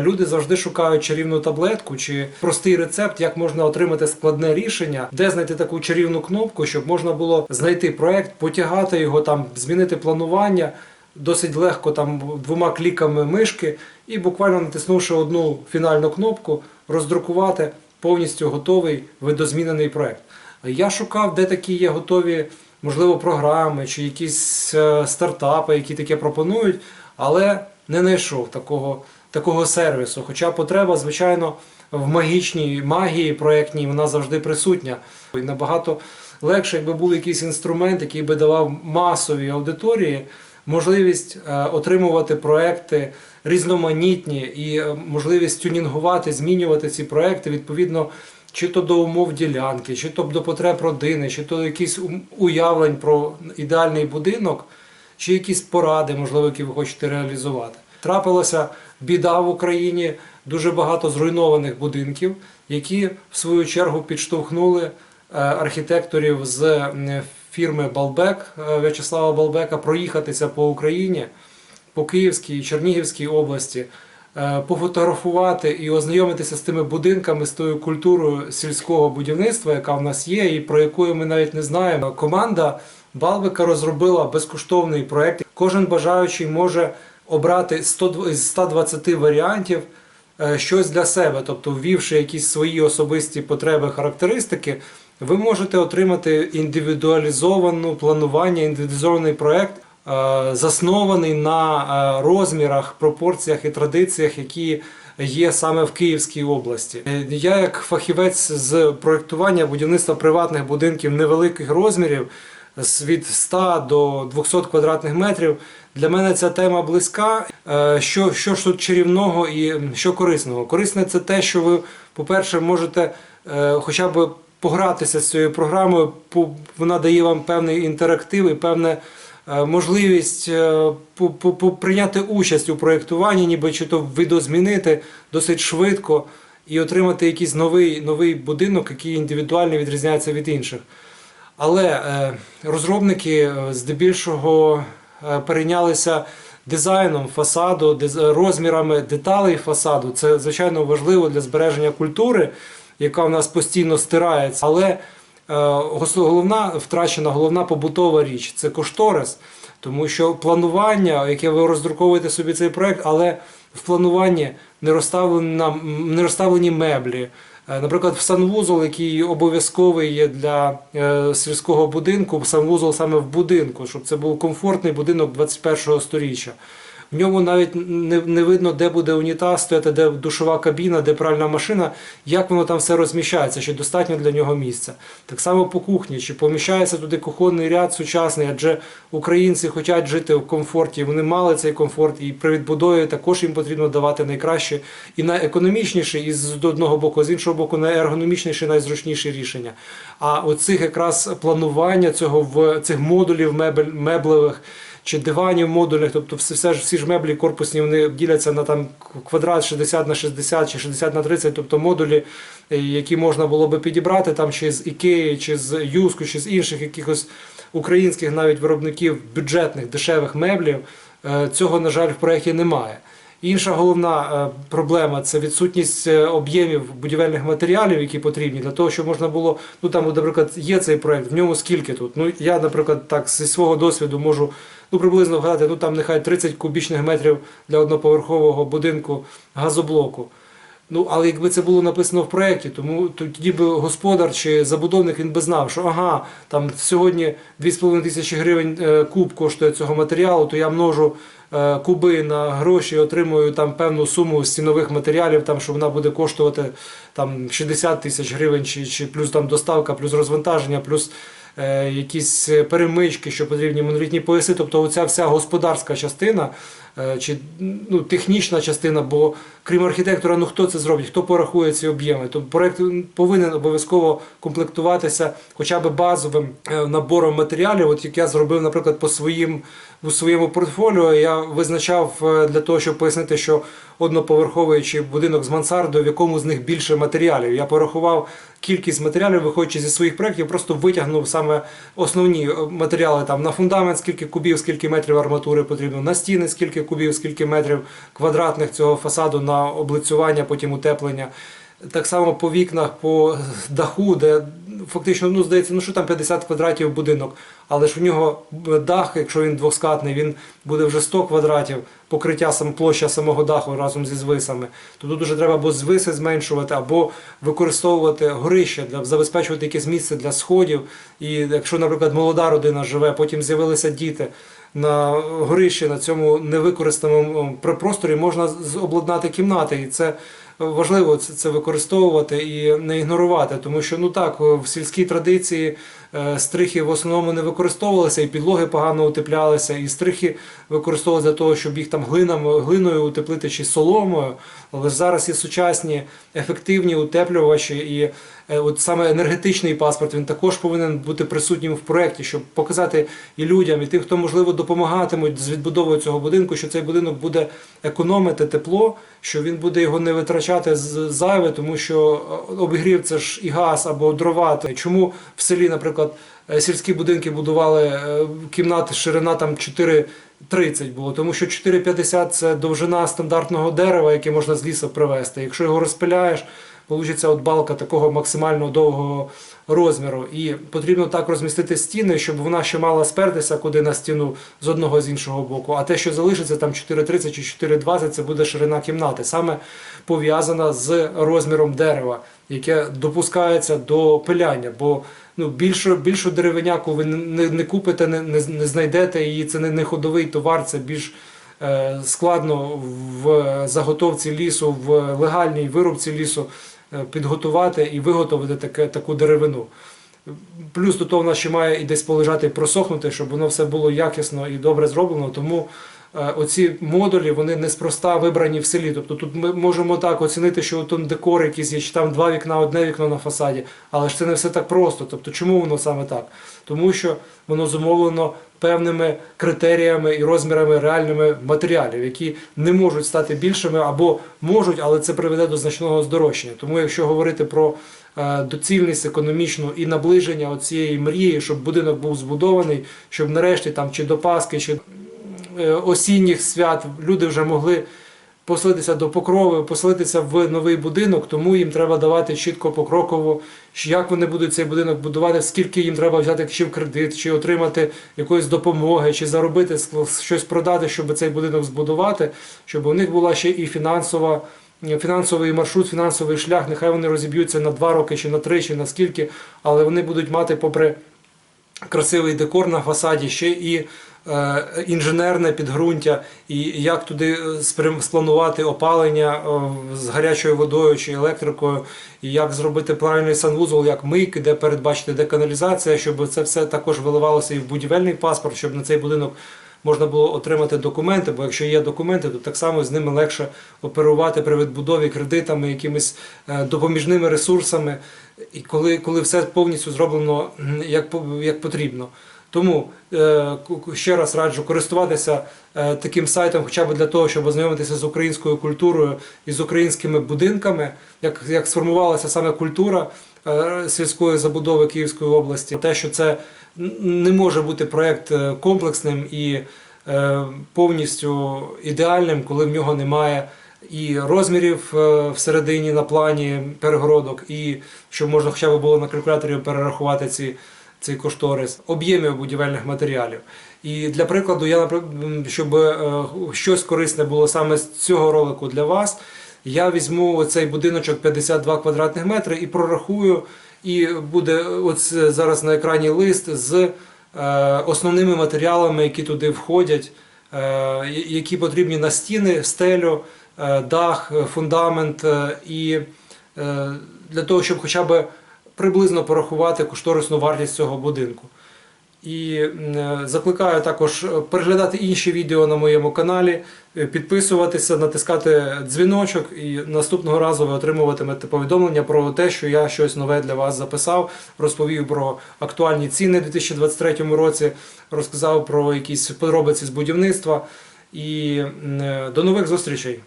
Люди завжди шукають чарівну таблетку чи простий рецепт, як можна отримати складне рішення, де знайти таку чарівну кнопку, щоб можна було знайти проект, потягати його там, змінити планування досить легко там двома кліками мишки, і буквально натиснувши одну фінальну кнопку, роздрукувати повністю готовий видозмінений проект. Я шукав, де такі є готові, можливо, програми чи якісь е, стартапи, які таке пропонують, але не знайшов такого, такого сервісу. Хоча потреба, звичайно, в магічній магії проєктній вона завжди присутня. І набагато легше, якби був якийсь інструмент, який би давав масовій аудиторії можливість е, отримувати проекти різноманітні і е, можливість тюнінгувати, змінювати ці проекти відповідно. Чи то до умов ділянки, чи то до потреб родини, чи то якісь уявлень про ідеальний будинок, чи якісь поради, можливо, які ви хочете реалізувати. Трапилася біда в Україні, дуже багато зруйнованих будинків, які в свою чергу підштовхнули е, архітекторів з фірми Балбек е, В'ячеслава Балбека проїхатися по Україні, по Київській і Чернігівській області, е, пофотографувати і ознайомитися з тими будинками, з тою культурою сільського будівництва, яка в нас є, і про яку ми навіть не знаємо. Команда Балбека розробила безкоштовний проект. Кожен бажаючий може обрати 100 з 120 варіантів е, щось для себе, тобто ввівши якісь свої особисті потреби, характеристики, ви можете отримати індивідуалізовану планування, індивідуалізований проект, е, заснований на е, розмірах, пропорціях і традиціях, які є саме в Київській області. Я, як фахівець з проектування будівництва приватних будинків невеликих розмірів, від 100 до 200 квадратних метрів. Для мене ця тема близька. Е, Що, що ж тут чарівного і що корисного? Корисне це те, що ви, по-перше, можете е, хоча б погратися з цією програмою. Вона дає вам певний інтерактив і певне. е, Можливість прийняти участь у проєктуванні, ніби чи то видозмінити досить швидко і отримати якийсь новий, новий будинок, який індивідуально відрізняється від інших. Але е, розробники е, здебільшого е, перейнялися дизайном фасаду, розмірами деталей фасаду. Це звичайно важливо для збереження культури, яка в нас постійно стирається. Але головна втрачена головна побутова річ це кошторис, тому що планування, яке ви роздруковуєте собі цей проект, але в плануванні не розставлені, не розставлені меблі. Е, Наприклад, в санвузол, який обов'язковий є для е, сільського будинку, санвузол саме в будинку, щоб це був комфортний будинок 21-го сторіччя. В ньому навіть не, не видно, де буде унітаз стояти, де душова кабіна, де пральна машина, як воно там все розміщається, чи достатньо для нього місця. Так само по кухні, чи поміщається туди кухонний ряд сучасний, адже українці хочуть жити в комфорті, вони мали цей комфорт, і при відбудові також їм потрібно давати найкраще і найекономічніше, і з одного боку, з іншого боку, найергономічніше, найзручніше рішення. А оцих якраз планування цього в цих модулів мебель, меблевих чи диванів модульних, тобто все, ж всі ж меблі корпусні вони діляться на там квадрат 60 на 60 чи 60 на 30, тобто модулі, е, які можна було би підібрати там чи з Ікеї, чи з Юску, чи з інших якихось українських навіть виробників бюджетних дешевих меблів. Е, Цього, на жаль, в проєкті немає. Інша головна е, проблема це відсутність об'ємів будівельних матеріалів, які потрібні для того, щоб можна було. Ну там, наприклад, є цей проект, в ньому скільки тут. Ну я, наприклад, так зі свого досвіду можу ну приблизно вгадати, ну там нехай 30 кубічних метрів для одноповерхового будинку газоблоку. Ну, але якби це було написано в проєкті, тому тоді би господар чи забудовник він би знав, що ага, там сьогодні 2,5 тисячі гривень е, куб коштує цього матеріалу, то я множу е, куби на гроші, і отримую там певну суму стінових матеріалів, там, що вона буде коштувати там 60 тисяч гривень, чи, чи плюс там доставка, плюс розвантаження, плюс якісь перемички, що потрібні монолітні пояси. Тобто оця вся господарська частина е, чи ну, технічна частина, бо крім архітектора, ну хто це зробить, хто порахує ці об'єми. Тобто проект повинен обов'язково комплектуватися хоча б базовим е, набором матеріалів. От як я зробив, наприклад, по своїм у своєму портфоліо, я визначав е, для того, щоб пояснити, що одноповерховий будинок з мансардою, в якому з них більше матеріалів. Я порахував кількість матеріалів, виходячи зі своїх проєктів, просто витягнув саме основні е, матеріали там на фундамент, скільки кубів, скільки метрів арматури потрібно, на стіни, скільки кубів, скільки метрів квадратних цього фасаду на облицювання, потім утеплення. Так само по вікнах, по даху, де фактично, ну здається, ну що там 50 квадратів будинок, але ж у нього дах, якщо він двоскатний, він буде вже 100 квадратів, покриття сам площа самого даху разом зі звисами. То тут вже треба або звиси зменшувати, або використовувати горище для забезпечувати якесь місце для сходів. І якщо, наприклад, молода родина живе, потім з'явилися діти. На горищі на цьому невикористаному просторі можна обладнати кімнати, і це важливо це, це використовувати і не ігнорувати, тому що ну так в сільській традиції е, стрихи в основному не використовувалися, і підлоги погано утеплялися, і стрихи використовувалися для того, щоб їх там глинам, глиною утеплити чи соломою. Але ж зараз є сучасні ефективні утеплювачі, і е, от саме енергетичний паспорт він також повинен бути присутнім в проєкті, щоб показати і людям, і тим, хто можливо допомагатимуть з відбудовою цього будинку, що цей будинок буде економити тепло, що він буде його не витрачати зайве, тому що е, обігрів це ж і газ або дрова. Чому в селі, наприклад, е, сільські будинки будували е, кімнати, ширина там 4,30 було, тому що 4,50 це довжина стандартного дерева, яке можна з лісу привезти. Якщо його розпиляєш, Получиться от балка такого максимально довгого розміру. І потрібно так розмістити стіни, щоб вона ще мала спертися куди на стіну з одного з іншого боку. А те, що залишиться там 4,30 чи 4,20, це буде ширина кімнати, саме пов'язана з розміром дерева, яке допускається до пиляння. Бо ну, більшу, більшу деревиняку ви не, не купите, не, не, не знайдете її. Це не, не ходовий товар, це більш е, складно в заготовці лісу, в легальній вирубці лісу підготувати і виготовити таке, таку деревину. Плюс до того вона ще має і десь полежати і просохнути, щоб воно все було якісно і добре зроблено. Тому е, оці модулі вони неспроста вибрані в селі. Тобто тут ми можемо так оцінити, що тут декор якийсь є, чи там два вікна, одне вікно на фасаді, але ж це не все так просто. Тобто, чому воно саме так? Тому що воно зумовлено певними критеріями і розмірами реальними матеріалів, які не можуть стати більшими або можуть, але це приведе до значного здорожчання. Тому, якщо говорити про е, доцільність економічну і наближення цієї мрії, щоб будинок був збудований, щоб нарешті там чи до Пасхи, чи е, осінніх свят люди вже могли поселитися до покрови, поселитися в новий будинок, тому їм треба давати чітко покроково, як вони будуть цей будинок будувати, скільки їм треба взяти чи в кредит, чи отримати якоїсь допомоги, чи заробити щось продати, щоб цей будинок збудувати, щоб у них була ще і фінансова. Фінансовий маршрут, фінансовий шлях, нехай вони розіб'ються на два роки, чи на три, чи на скільки, але вони будуть мати, попри красивий декор на фасаді, ще і е, інженерне підґрунтя, і як туди е, спланувати опалення е, з гарячою водою чи електрикою, і як зробити правильний санвузол, як мийки, де передбачити деканалізація, щоб це все також виливалося і в будівельний паспорт, щоб на цей будинок. Можна було отримати документи, бо якщо є документи, то так само з ними легше оперувати при відбудові кредитами, якимись е, допоміжними ресурсами, і коли, коли все повністю зроблено як, як потрібно. Тому е, ще раз раджу користуватися е, таким сайтом, хоча б для того, щоб ознайомитися з українською культурою і з українськими будинками, як, як сформувалася саме культура е, сільської забудови Київської області. Те, що це не може бути проєкт комплексним і повністю ідеальним, коли в нього немає і розмірів всередині на плані перегородок, і щоб можна хоча б було на калькуляторі перерахувати ці, цей кошторис, об'ємів будівельних матеріалів. І для прикладу, я щоб е, щось корисне було саме з цього ролику для вас, я візьму цей будиночок 52 квадратних метри і прорахую. І буде от зараз на екрані лист з е, основними матеріалами, які туди входять, е, які потрібні на стіни, стелю, е, дах, е, фундамент е, і е, для того, щоб хоча б приблизно порахувати кошторисну вартість цього будинку. І е, закликаю також е, переглядати інші відео на моєму каналі, е, підписуватися, натискати дзвіночок, і наступного разу ви отримуватимете повідомлення про те, що я щось нове для вас записав, розповів про актуальні ціни у 2023 році, розказав про якісь подробиці з будівництва. І до нових зустрічей!